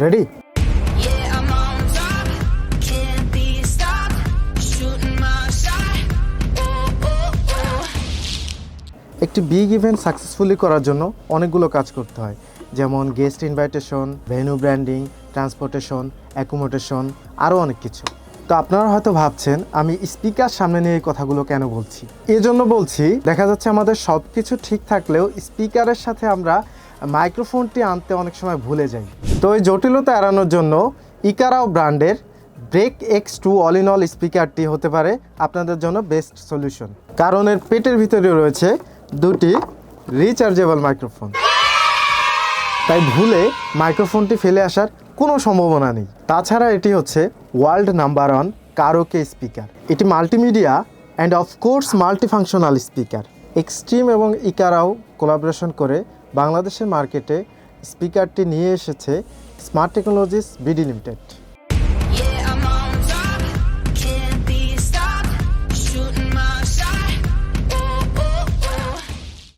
Ready. একটি big event successfully করার জন্য অনেকগুলো কাজ করতে হয়। যেমন guest invitation venue branding transportation accommodation আরও অনেক কিছু। তো আপনারা হয়তো ভাবছেন আমি স্পিকার সামনে নিয়ে এই কথাগুলো কেন বলছি? এই জন্য বলছি দেখা যাচ্ছে আমাদের সব কিছু ঠিক থাকলেও স্পিকারের সাথে আমরা মাইক্রোফোনটি আনতে অনেক সময় ভুলে যাই। তো এই জটিলতা এড়ানোর জন্য ইকারাও ব্র্যান্ডের break X two all in all স্পিকারটি হতে পারে আপনাদের জন্য বেস্ট সলিউশন। কারণ এর পেটের ভিতরে রয়েছে দুটি রিচার্জেবল মাইক্রোফোন। তাই ভুলে মাইক্রোফোনটি ফেলে আসার কোনো সম্ভাবনা নেই। তাছাড়া এটি হচ্ছে world number one karaoke speaker. এটি multimedia and of course multifunctional speaker. Extreme এবং ইকারাও কোলাবোরেশন করে বাংলাদেশের মার্কেটে স্পিকারটি নিয়ে এসেছে স্মার্ট টেকনোলজিস বিডি লিমিটেড।